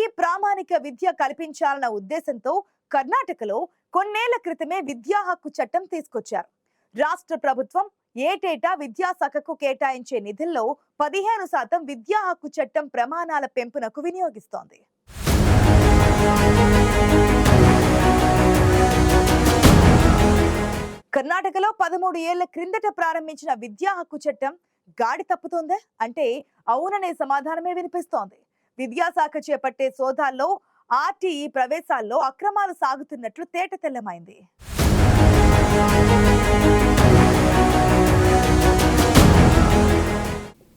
ప్రామాణిక విద్య కల్పించాలన్న ఉద్దేశంతో కర్ణాటకలో కొన్నేళ్ళ క్రితమే విద్యా హక్కు చట్టం తీసుకొచ్చారు. రాష్ట్ర ప్రభుత్వం ఏటేటా విద్యాశాఖకు కేటాయించే నిధుల్లో పదిహేను శాతం విద్యా హక్కు చట్టం ప్రమాణాల పెంపునకు వినియోగిస్తోంది. కర్ణాటకలో పదమూడు ఏళ్ళ క్రిందట ప్రారంభించిన విద్యా హక్కు చట్టం గాడి తప్పుతోందే? అంటే అవుననే సమాధానమే వినిపిస్తోంది. విద్యాశాఖ చేపట్టే సోదాల్లో ఆర్టీఈ ప్రవేశాల్లో అక్రమాలు సాగుతున్నట్లు తేట తెల్లమైంది.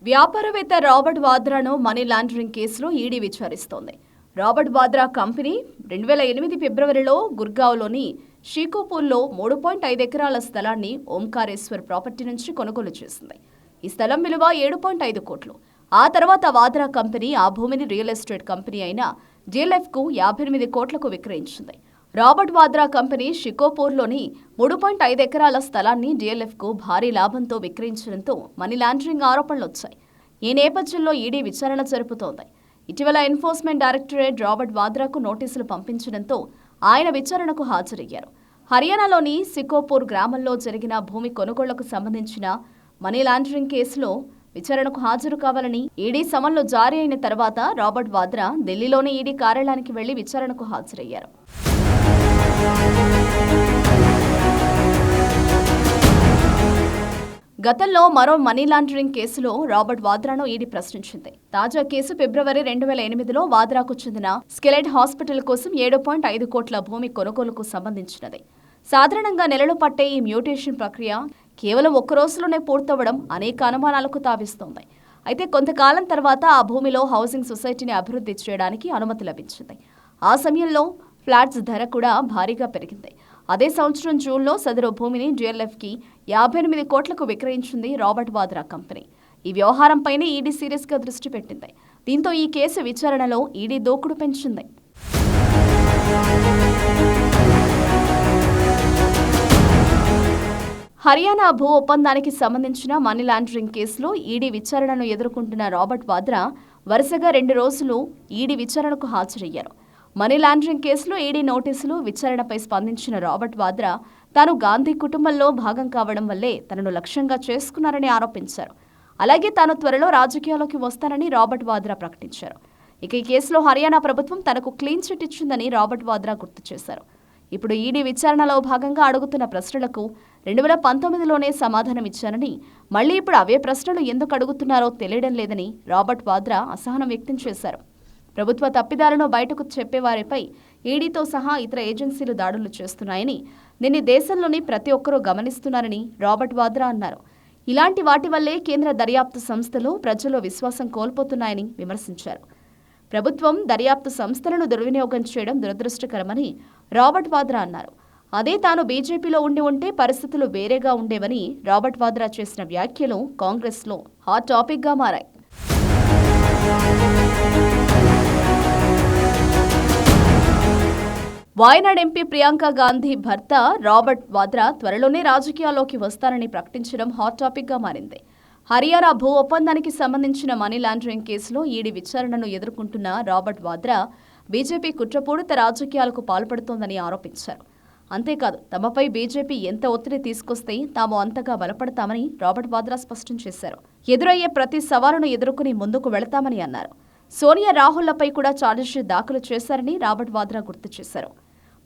వ్యాపారవేత్త రాబర్ట్ వాద్రాను మనీ లాండరింగ్ కేసులో ఈడీ విచారిస్తోంది. రాబర్ట్ వాద్రా కంపెనీ రెండు వేల ఎనిమిది ఫిబ్రవరిలో గుర్గావ్లోని షీకోపూర్లో మూడు పాయింట్ ఐదు ఎకరాల స్థలాన్ని ఓంకారేశ్వర్ ప్రాపర్టీ నుంచి కొనుగోలు చేసింది. ఈ స్థలం విలువ ఏడు పాయింట్ ఐదు కోట్లు. ఆ తర్వాత వాద్రా కంపెనీ ఆ భూమిని రియల్ ఎస్టేట్ కంపెనీ అయిన కు యాభై ఎనిమిది కోట్లకు విక్రయించింది. రాబర్ట్ వాద్రా కంపెనీ షికోపూర్లోని మూడు పాయింట్ ఐదు ఎకరాల స్థలాన్ని కు భారీ లాభంతో విక్రయించడంతో మనీ లాండరింగ్ ఆరోపణలు వచ్చాయి. ఈ నేపథ్యంలో ఈడీ విచారణ జరుపుతోంది. ఇటీవల ఎన్ఫోర్స్మెంట్ డైరెక్టరేట్ రాబర్ట్ వాద్రాకు నోటీసులు పంపించడంతో ఆయన విచారణకు హాజరయ్యారు. హర్యానాలోని సికోపూర్ గ్రామంలో జరిగిన భూమి కొనుగోళ్ళకు సంబంధించిన మనీ లాండరింగ్ కేసులో విచారణకు హాజరు కావాలని ఈడీ సమన్లు జారీ అయిన తర్వాత రాబర్ట్ వాద్రా ఢిల్లీలోని ఈడీ కార్యాలయానికి వెళ్ళి విచారణకు హాజరయ్యారు. గతంలో మరో మనీ లాండరింగ్ కేసులో రాబర్ట్ వాద్రాను ఈడీ ప్రశ్నించింది. తాజా కేసు ఫిబ్రవరి రెండు వేల ఎనిమిదిలో వాద్రాకు చెందిన స్కెలెట్ హాస్పిటల్ కోసం ఏడు పాయింట్ ఐదు కోట్ల భూమి కొనుగోలుకు సంబంధించినది. సాధారణంగా నెలలు పట్టే ఈ మ్యూటేషన్ ప్రక్రియ కేవలం ఒక్క రోజులోనే పూర్తవ్వడం అనేక అనుమానాలకు తావిస్తోంది. అయితే కొంతకాలం తర్వాత ఆ భూమిలో హౌసింగ్ సొసైటీని అభివృద్ధి చేయడానికి అనుమతి లభించింది. ఆ సమయంలో ఫ్లాట్స్ ధర కూడా భారీగా పెరిగింది. అదే సంవత్సరం జూన్లో సదరు భూమిని డిఎల్ఎఫ్కి యాభై ఎనిమిది కోట్లకు విక్రయించింది రాబర్ట్ వాద్రా కంపెనీ. ఈ వ్యవహారంపైనే ఈడీ సీరియస్గా దృష్టి పెట్టింది. దీంతో ఈ కేసు విచారణలో ఈడీ దూకుడు పెంచింది. హర్యానా భూ ఒప్పందానికి సంబంధించిన మనీ లాండరింగ్ కేసులో ఈడీ విచారణను ఎదుర్కొంటున్న రాబర్ట్ వాద్రా వరుసగా రెండు రోజులు ఈడీ విచారణకు హాజరయ్యారు. మనీ లాండరింగ్ కేసులో ఈడీ నోటీసులు విచారణపై స్పందించిన రాబర్ట్ వాద్రా తాను గాంధీ కుటుంబంలో భాగం కావడం వల్లే తనను లక్ష్యంగా చేసుకున్నారని ఆరోపించారు. అలాగే తాను త్వరలో రాజకీయాల్లోకి వస్తానని రాబర్ట్ వాద్రా ప్రకటించారు. ఇక ఈ కేసులో హర్యానా ప్రభుత్వం తనకు క్లీన్ చిట్ ఇచ్చిందని రాబర్ట్ వాద్రా గుర్తు చేశారు. ఇప్పుడు ఈడీ విచారణలో భాగంగా అడుగుతున్న ప్రశ్నలకు రెండు వేల పంతొమ్మిదిలోనే సమాధానమిచ్చానని మళ్ళీ ఇప్పుడు అవే ప్రశ్నలు ఎందుకు అడుగుతున్నారో తెలియడం లేదని రాబర్ట్ వాద్రా అసహనం వ్యక్తం చేశారు. ప్రభుత్వ తప్పిదాలను బయటకు చెప్పేవారిపై ఈడీతో సహా ఇతర ఏజెన్సీలు దాడులు చేస్తున్నాయని దీన్ని దేశంలోని ప్రతి ఒక్కరూ గమనిస్తున్నారని రాబర్ట్ వాద్రా అన్నారు. ఇలాంటి వాటి వల్లే కేంద్ర దర్యాప్తు సంస్థలు ప్రజల్లో విశ్వాసం కోల్పోతున్నాయని విమర్శించారు. ప్రభుత్వం దర్యాప్తు సంస్థలను దుర్వినియోగం చేయడం దురదృష్టకరమని రాబర్ట్ వాద్రా అన్నారు. అదే తాను బీజేపీలో ఉండి ఉంటే పరిస్థితులు వేరేగా ఉండేవని రాబర్ట్ వాద్రా చేసిన వ్యాఖ్యలు కాంగ్రెస్లో హాట్ టాపిక్గా మారాయి. వాయనాడ్ ఎంపీ ప్రియాంక గాంధీ భర్త రాబర్ట్ వాద్రా త్వరలోనే రాజకీయాల్లోకి వస్తారని ప్రకటించడం హాట్ టాపిక్గా మారింది. హరియారా భూ ఒప్పందానికి సంబంధించిన మనీ లాండరింగ్ కేసులో ఈడీ విచారణను ఎదుర్కొంటున్న రాబర్ట్ వాద్రా బీజేపీ కుట్రపూడిత రాజకీయాలకు పాల్పడుతోందని ఆరోపించారు. అంతేకాదు తమపై బీజేపీ ఎంత ఒత్తిడి తీసుకొస్తే తాము అంతగా బలపడతామని రాబర్ట్ వాద్రా స్పష్టం చేశారు. ఎదురయ్యే ప్రతి సవాలును ఎదుర్కొని ముందుకు వెళతామని అన్నారు. సోనియా రాహుల్లపై కూడా ఛార్జిషీట్ దాఖలు చేశారని రాబర్ట్ వాద్రా గుర్తు చేశారు.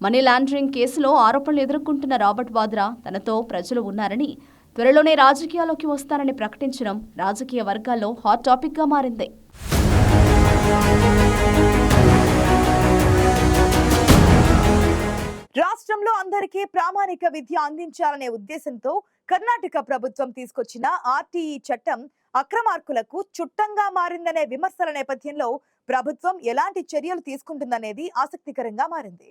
మనీ లాండరింగ్ కేసులో ఆరోపణలు ఎదుర్కొంటున్న రాబర్ట్ వాద్రా తనతో ప్రజలు ఉన్నారని త్వరలోనే రాజకీయాల్లోకి వస్తానని ప్రకటించడం రాజకీయ వర్గాల్లో హాట్ టాపిక్గా మారింది. రాష్ట్రంలో అందరికీ ప్రామాణిక విద్య అందించాలనే ఉద్దేశంతో కర్ణాటక ప్రభుత్వం తీసుకొచ్చిన ఆర్టీఈ చట్టం అక్రమార్కులకు చుట్టంగా మారిందనే విమర్శల నేపథ్యంలో ప్రభుత్వం ఎలాంటి చర్యలు తీసుకుంటుందనేది ఆసక్తికరంగా మారింది.